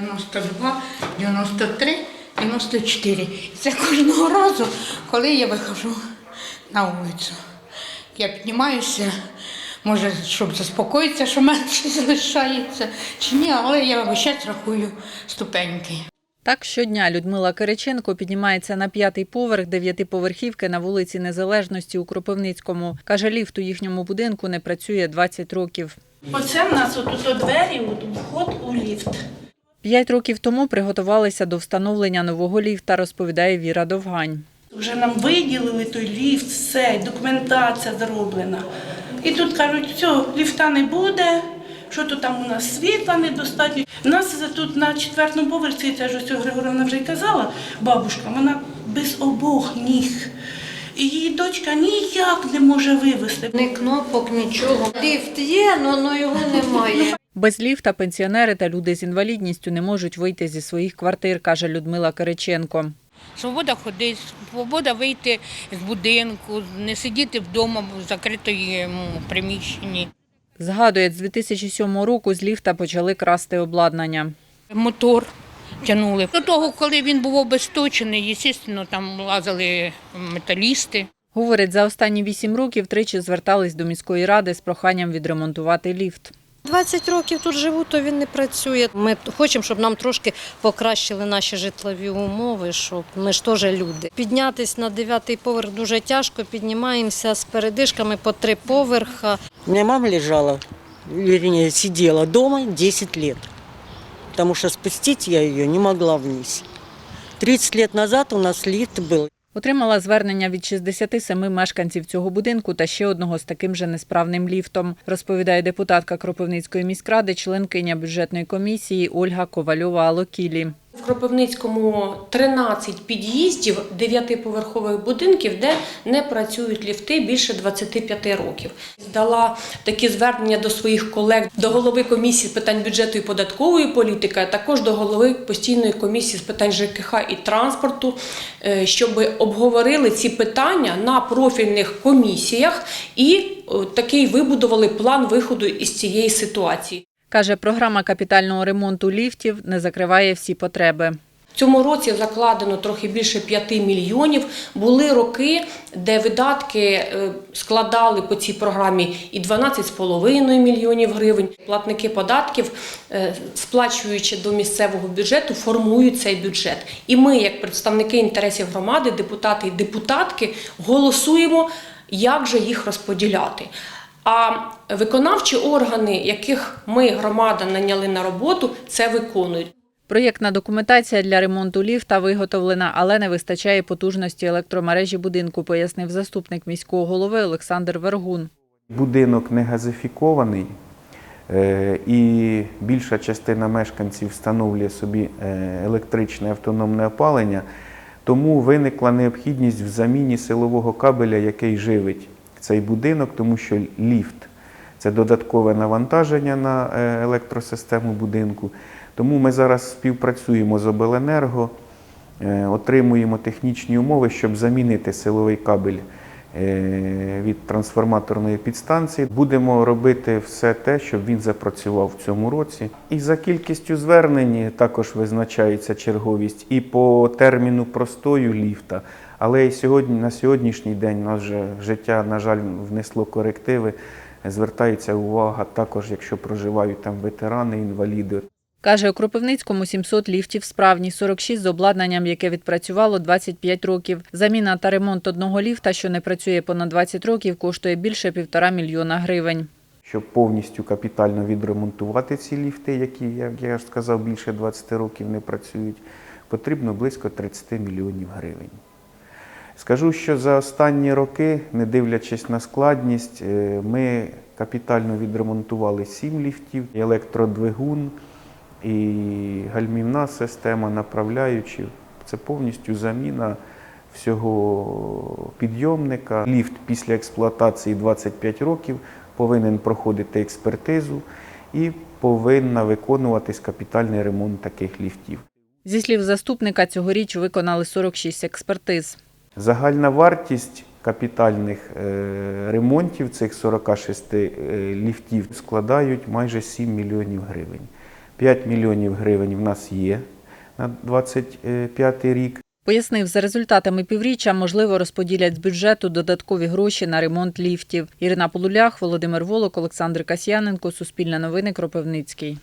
92, 93, 94. І це кожного разу, коли я виходжу на вулицю. Я піднімаюся, може, щоб заспокоїтися, що менше залишається, чи ні, але я весь рахую ступеньки. Так щодня Людмила Кириченко піднімається на п'ятий поверх дев'ятиповерхівки на вулиці Незалежності у Кропивницькому. Каже, ліфт у їхньому будинку не працює 20 років. Оце в нас отут двері, от вход у ліфт. П'ять років тому приготувалися до встановлення нового ліфта, розповідає Віра Довгань. Вже нам виділили той ліфт, все, документація зроблена. І тут кажуть, все, ліфта не буде, що то там у нас світла недостатньо. У нас тут на четвертому поверсі, це ж ось Григорівна вже й казала, бабушка, вона без обох ніг. Її дочка ніяк не може вивезти. Ні кнопок, нічого. Ліфт є, але його немає. Без ліфта пенсіонери та люди з інвалідністю не можуть вийти зі своїх квартир, каже Людмила Кириченко. Свобода ходити, свобода вийти з будинку, не сидіти вдома в закритому приміщенні. Згадує, з 2007 року з ліфта почали красти обладнання. Мотор тягнули. До того, коли він був обесточений, звісно, там лазили металісти. Говорить, за останні вісім років тричі звертались до міської ради з проханням відремонтувати ліфт. 20 років тут живу, то він не працює. Ми хочемо, щоб нам трошки покращили наші житлові умови, щоб ми ж теж люди. Піднятись на дев'ятий поверх дуже тяжко, піднімаємося з передишками по три поверха. У меня мама лежала, вернее, сидела дома 10 лет, потому что спустить я ее не могла вниз. 30 лет назад у нас лифт был. Отримала звернення від 67 мешканців цього будинку та ще одного з таким же несправним ліфтом, розповідає депутатка Кропивницької міськради, членкиня бюджетної комісії Ольга Ковальова-Алокілі. В Кропивницькому 13 під'їздів дев'ятиповерхових будинків, де не працюють ліфти більше 25 років. Дала такі звернення до своїх колег, до голови комісії з питань бюджету і податкової політики, а також до голови постійної комісії з питань ЖКХ і транспорту, е, щоб обговорили ці питання на профільних комісіях і е, такий вибудували план виходу із цієї ситуації. Каже, програма капітального ремонту ліфтів не закриває всі потреби. В цьому році закладено трохи більше 5 мільйонів. Були роки, де видатки е, складали по цій програмі і 12,5 мільйонів гривень. Платники податків, е, сплачуючи до місцевого бюджету, формують цей бюджет. І ми, як представники інтересів громади, депутати і депутатки, голосуємо, як же їх розподіляти. А виконавчі органи, яких ми, громада, наняли на роботу, це виконують. Проєктна документація для ремонту ліфта виготовлена, але не вистачає потужності електромережі будинку, пояснив заступник міського голови Олександр Вергун. Будинок не газифікований, е, і більша частина мешканців встановлює собі е, електричне автономне опалення, тому виникла необхідність в заміні силового кабеля, який живить цей будинок, тому що ліфт це додаткове навантаження на е, електросистему будинку. Тому ми зараз співпрацюємо з Обленерго, е, отримуємо технічні умови, щоб замінити силовий кабель е, від трансформаторної підстанції. Будемо робити все те, щоб він запрацював в цьому році. І за кількістю звернень також визначається черговість і по терміну простою ліфта. Але сьогодні, на сьогоднішній день нас вже життя, на жаль, внесло корективи. Звертається увага також, якщо проживають там ветерани, інваліди. Каже, у Кропивницькому 700 ліфтів справні, 46 з обладнанням, яке відпрацювало 25 років. Заміна та ремонт одного ліфта, що не працює понад 20 років, коштує більше півтора мільйона гривень. Щоб повністю капітально відремонтувати ці ліфти, які, як я ж сказав, більше 20 років не працюють, потрібно близько 30 мільйонів гривень. Скажу, що за останні роки, не дивлячись на складність, е, ми капітально відремонтували 7 ліфтів, електродвигун і гальмівна система, направляючи. Це повністю заміна всього підйомника. Ліфт після експлуатації 25 років повинен проходити експертизу і повинна виконуватись капітальний ремонт таких ліфтів. Зі слів заступника, цьогоріч виконали 46 експертиз. Загальна вартість капітальних е, ремонтів цих 46 е, ліфтів складають майже 7 мільйонів гривень. 5 мільйонів гривень в нас є на 25 рік. Пояснив, за результатами півріччя можливо розподілять з бюджету додаткові гроші на ремонт ліфтів. Ірина Полулях, Володимир Волок, Олександр Касьяненко, Суспільне новини, Кропивницький.